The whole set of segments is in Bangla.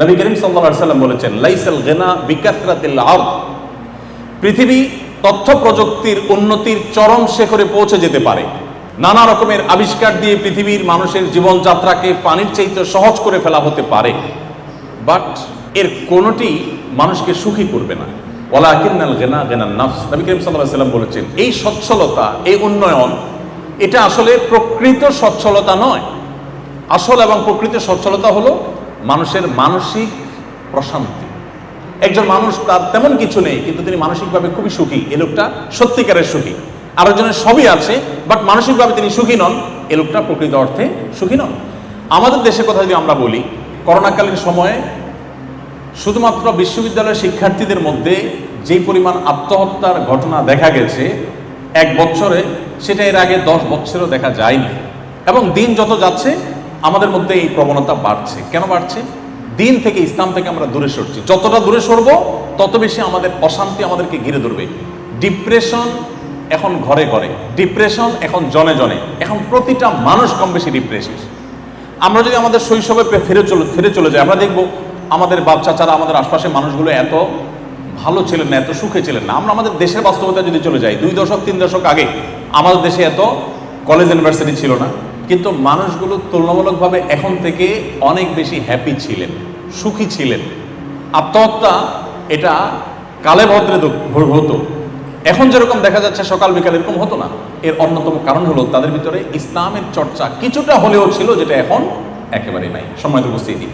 নবী করিম সাল্লাম বলেছেন, লাইসাল গেনা বিকাসরাতিল আরদ। পৃথিবী তথ্য প্রযুক্তির উন্নতির চরম শেখরে পৌঁছে যেতে পারে। নানা রকমের আবিষ্কার দিয়ে পৃথিবীর মানুষের জীবনযাত্রাকে পানির চাইতে সহজ করে ফেলা হতে পারে। বাট এর কোনোটি মানুষকে সুখী করবে না। ওলা কিন্নাল গেনা গেনার নাফস। নবী করিম সাল্লাম বলেছেন, এই সচ্ছলতা, এই উন্নয়ন, এটা আসলে প্রকৃত সচ্ছলতা নয়। আসল এবং প্রকৃত সচ্ছলতা হলো মানুষের মানসিক প্রশান্তি। একজন মানুষ তার তেমন কিছু নেই, কিন্তু তিনি মানসিকভাবে খুবই সুখী। এ লোকটা সত্যিকারের সুখী। আরেকজনের সবই আছে বাট মানসিকভাবে তিনি সুখী নন। এ লোকটা প্রকৃত অর্থে সুখী নন। আমাদের দেশের কথা যদি আমরা বলি, করোনাকালীন সময়ে শুধুমাত্র বিশ্ববিদ্যালয়ের শিক্ষার্থীদের মধ্যে যে পরিমাণ আত্মহত্যার ঘটনা দেখা গেছে, এক বছরে, সেটা এর আগে দশ বছরেও দেখা যায়নি। এবং দিন যত যাচ্ছে আমাদের মধ্যে এই প্রবণতা বাড়ছে। কেন বাড়ছে? দিন থেকে ইসলাম থেকে আমরা দূরে সরছি। যতটা দূরে সরবো, তত বেশি আমাদের অশান্তি আমাদেরকে ঘিরে ধরবে। ডিপ্রেশন এখন ঘরে ঘরে। ডিপ্রেশন এখন জনে জনে। এখন প্রতিটা মানুষ কম বেশি ডিপ্রেশন আমরা যদি আমাদের শৈশবে ফিরে চলে ফিরে চলে যাই, আমরা দেখব আমাদের বাচ্চা চারা আমাদের আশপাশের মানুষগুলো এত ভালো ছিলেন না, এত সুখে ছিলেন না। আমরা আমাদের দেশের বাস্তবতা যদি চলে যাই, দুই দশক, তিন দশক আগে আমাদের দেশে এত কলেজ ইউনিভার্সিটি ছিল না। কিন্তু মানুষগুলো তুলনামূলকভাবে এখন থেকে অনেক বেশি হ্যাপি ছিলেন, সুখী ছিলেন। আত্মহত্যা এটা কালে ভদ্রে হতো। এখন যেরকম দেখা যাচ্ছে সকাল বিকাল এরকম হতো না। এর অন্যতম কারণ হলো তাদের ভিতরে ইসলামের চর্চা কিছুটা হলেও ছিল, যেটা এখন একেবারে নাই। সময় উপস্থিতি।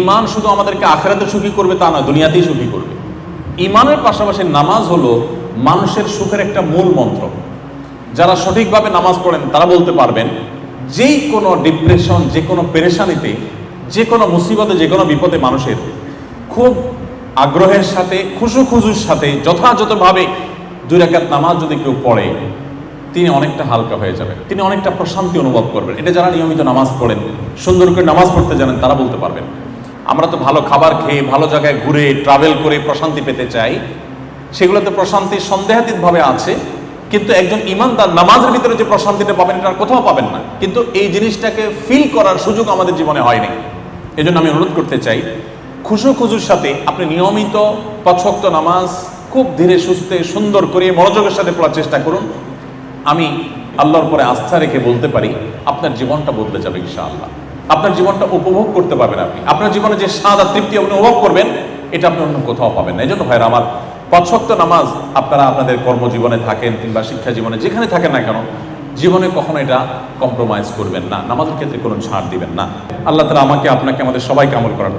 ইমান শুধু আমাদেরকে আখেরাতে সুখী করবে তা না দুনিয়াতেই সুখী করবে। ইমানের পাশাপাশি নামাজ হলো মানুষের সুখের একটা মূল মন্ত্র। যারা সঠিকভাবে নামাজ পড়েন, তারা বলতে পারবেন যেই কোনো ডিপ্রেশন যে কোনো পেরেশানিতে যে কোনো মুসিবতে যে কোনো বিপদে মানুষের খুব আগ্রহের সাথে খুশু খুশুর সাথে, যথাযথভাবে দুই রাকাত নামাজ যদি কেউ পড়ে, তিনি অনেকটা হালকা হয়ে যাবেন। তিনি অনেকটা প্রশান্তি অনুভব করবেন। এটা যারা নিয়মিত নামাজ পড়েন, সুন্দর করে নামাজ পড়তে জানেন, তারা বলতে পারবেন। আমরা তো ভালো খাবার খেয়ে, ভালো জায়গায় ঘুরে ট্রাভেল করে প্রশান্তি পেতে চাই। সেগুলোতে প্রশান্তি সন্দেহাতীতভাবে আছে। কিন্তু একজন ইমানদার নামাজের ভিতরে যে প্রশান্তিটা পাবেন, এটা কোথাও পাবেন না। কিন্তু এই জিনিসটাকে ফিল করার সুযোগ আমাদের জীবনে হয়নি। এই জন্য আমি অনুরোধ করতে চাই, খুশু খুশুর সাথে আপনি নিয়মিত পছক্ত নামাজ খুব ধীরে সুস্থে সুন্দর করে মনোযোগের সাথে পড়ার চেষ্টা করুন। আমি আল্লাহর পরে আস্থা রেখে বলতে পারি, আপনার জীবনটা বদলে যাবে ইনশাআল্লাহ। আপনার জীবনটা উপভোগ করতে পারবেন আপনি। আপনার জীবনে যে আর তৃপ্তি আপনি উপভোগ করবেন, এটা আপনি অন্য কোথাও পাবেন না। এই জন্য ভাইরা, আমার পছক্ত নামাজ আপনারা আপনাদের কর্মজীবনে থাকেন কিংবা শিক্ষা জীবনে যেখানে থাকেন না কেন, জীবনে কখনো এটা কম্প্রোমাইজ করবেন না। নামাজের ক্ষেত্রে কোনো ছাড় দিবেন না। আল্লাহ তালা আমাকে, আপনাকে, আমাদের সবাই আমল করার